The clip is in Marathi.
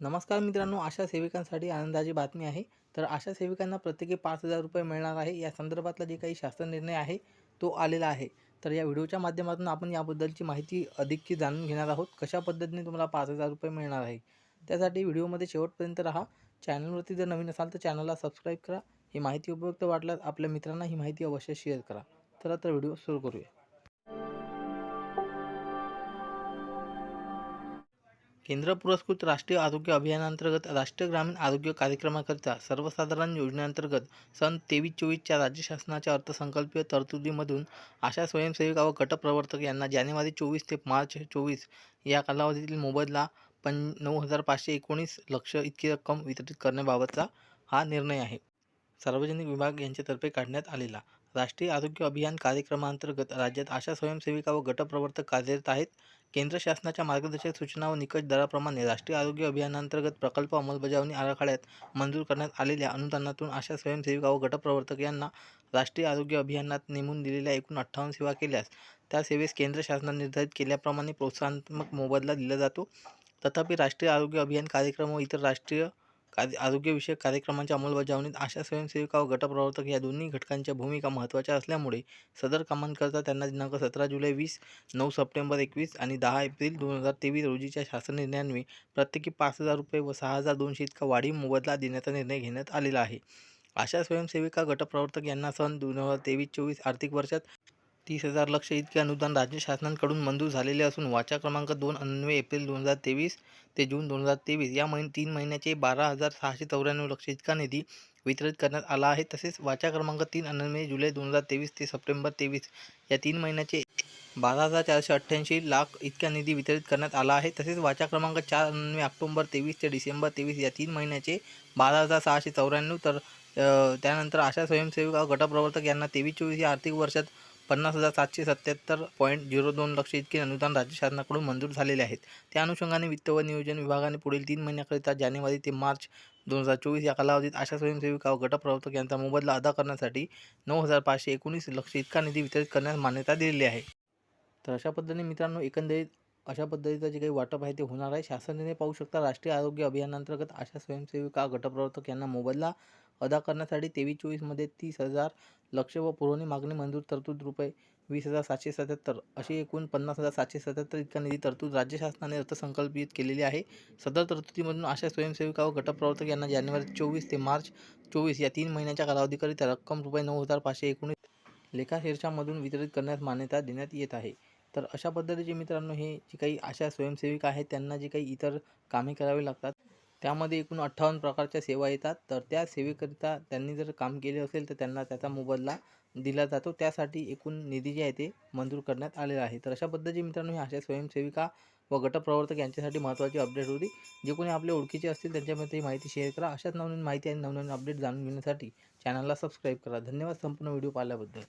नमस्कार मित्रांनो आशा सेविकांसाठी आनंदाची बातमी आहे. तर आशा सेविकांना प्रत्येकी पाच हजार रुपये मिळणार आहे. या संदर्भातला जे काही शासन निर्णय आहे तो आलेला आहे. तर या व्हिडिओच्या माध्यमातून आपण याबद्दलची माहिती अधिकची जाणून घेणार आहोत. कशा पद्धतीने तुम्हाला पाच हजार रुपये मिळणार आहे? त्यासाठी व्हिडिओमध्ये शेवटपर्यंत राहा. चॅनलवरती जर नवीन असाल तर चॅनलला सबस्क्राईब करा. ही माहिती उपयुक्त वाटल्यास आपल्या मित्रांना ही माहिती अवश्य शेअर करा. तर आता व्हिडिओ सुरू करूया. केंद्र पुरस्कृत राष्ट्रीय आरोग्य अभियानांतर्गत राष्ट्रीय ग्रामीण आरोग्य कार्यक्रमाकरिता सर्वसाधारण योजनेअंतर्गत सन तेवीस चोवीसच्या राज्य शासनाच्या अर्थसंकल्पीय तरतुदीमधून आशा स्वयंसेविका व गटप्रवर्तक यांना जानेवारी चोवीस ते मार्च चोवीस या कालावधीतील मोबदला पं नऊ हजार पाचशे एकोणीस लक्ष इतकी रक्कम वितरित करण्याबाबतचा हा निर्णय आहे. सार्वजनिक विभाग यांच्यातर्फे काढण्यात आलेला. राष्ट्रीय आरोग्य अभियान कार्यक्रमांतर्गत राज्यात आशा स्वयंसेविका व गटप्रवर्तक कार्यरत आहेत. केंद्र शासनाच्या मार्गदर्शक सूचना व निकष दराप्रमाणे राष्ट्रीय आरोग्य अभियानांतर्गत प्रकल्प अंमलबजावणी आराखड्यात मंजूर करण्यात आलेल्या अनुदानातून आशा स्वयंसेविका व गटप्रवर्तक यांना राष्ट्रीय आरोग्य अभियानात नेमून दिलेल्या एकूण अठ्ठावन्न सेवा केल्यास त्या सेवेस केंद्र शासनाने निर्धारित केल्याप्रमाणे प्रोत्साहनात्मक मोबदला दिला जातो. तथापि राष्ट्रीय आरोग्य अभियान कार्यक्रम व इतर राष्ट्रीय कार्य आरोग्यविषयक कार्यक्रमांच्या अंमलबजावणीत आशा स्वयंसेविका व गटप्रवर्तक या दोन्ही घटकांच्या भूमिका महत्त्वाच्या असल्यामुळे सदर कामांकरता त्यांना दिनांक सतरा जुलै वीस नऊ सप्टेंबर एकवीस आणि दहा एप्रिल दोन हजार तेवीस रोजीच्या शासन निर्णयान्वये प्रत्येकी पाच हजार रुपये व सहा हजार दोनशे इतका वाढीव मोबदला देण्याचा निर्णय घेण्यात आलेला आहे. आशा स्वयंसेविका गटप्रवर्तक यांना सन दोन हजार तेवीस चोवीस आर्थिक वर्षात तीस हजार लक्ष इतके अनुदान राज्य शासनाकडून मंजूर झालेले असून वाचा क्रमांक दोन अन्वये एप्रिल दोन हजार तेवीस ते जून दोन हजार तेवीस या महिन तीन महिन्याचे बारा हजार सहाशे चौऱ्याण्णव लक्ष इतका निधी वितरित करण्यात आला आहे. तसेच वाचा क्रमांक तीन अन्वये जुलै दोन हजार तेवीस ते सप्टेंबर तेवीस या तीन महिन्याचे बारा हजार चारशे अठ्ठ्याऐंशी लाख इतका निधी वितरित करण्यात आला आहे. तसेच वाचा क्रमांक चार अन्वये ऑक्टोंबर तेवीस ते डिसेंबर तेवीस या तीन महिन्याचे बारा हजार सहाशे चौऱ्याण्णव तर त्यानंतर आशा स्वयंसेविका गटप्रवर्तक यांना तेवीस चोवीस या आर्थिक वर्षात पन्नास हजार सातशे सत्याहत्तर पॉईंट झिरो दोन लक्ष इतके अनुदान राज्य शासनाकडून मंजूर झालेले आहेत. त्या अनुषंगाने वित्त व नियोजन विभागाने पुढील तीन महिन्याकरिता जानेवारी ते मार्च दोन हजार चोवीस या कालावधीत आशा स्वयंसेविका व गटप्रवर्तक यांचा मोबदला अदा करण्यासाठी नऊ हजार पाचशे एकोणीस लक्ष इतका निधी वितरित करण्यास मान्यता दिलेली आहे. तर अशा पद्धतीने मित्रांनो एकंदरीत अशा पद्धतीचं जे काही वाटप आहे ते होणार आहे. शासनाने पाहू शकता राष्ट्रीय आरोग्य अभियानांतर्गत आशा स्वयंसेविका गटप्रवर्तक यांना मोबदला अदा करण्यासाठी तेवीस चोवीसमध्ये तीस हजार लक्ष व पुरवणी मागणी मंजूर तरतूद रुपये वीस हजार सातशे सत्याहत्तर अशी एकूण पन्नास हजार सातशे सत्याहत्तर इतका निधी तरतूद राज्य शासनाने अर्थसंकल्पित केलेली आहे. सदर तरतुदीमधून आशा स्वयंसेविका व गटप्रवर्तक यांना जानेवारी चोवीस ते मार्च चोवीस या तीन महिन्याच्या कालावधीकरिता रक्कम रुपये नऊ हजार पाचशे एकोणीस लेखाशीर्षामधून वितरित करण्यास मान्यता देण्यात येत आहे. तर अशा पद्धतीचे मित्रांनो हे जी काही आशा स्वयंसेविका आहेत त्यांना जी काही इतर कामे करावी लागतात त्यामध्ये एकूण अठ्ठावन्न प्रकारच्या सेवा येतात. तर त्या सेवेकरिता त्यांनी जर काम केले असेल तर त्यांना त्याचा मोबदला दिला जातो. त्यासाठी एकूण निधी जे आहे ते मंजूर करण्यात आलेला आहे. तर अशा पद्धतीचे मित्रांनो ही अशा स्वयंसेविका व गटप्रवर्तक यांच्यासाठी महत्त्वाची अपडेट होती. जे कोणी आपले ओळखीचे असतील त्यांच्यामध्ये ही माहिती शेअर करा. अशाच नवनवीन माहिती आणि नवनवीन अपडेट जाणून घेण्यासाठी चॅनलला सबस्क्राईब करा. धन्यवाद संपूर्ण व्हिडिओ पाहिल्याबद्दल.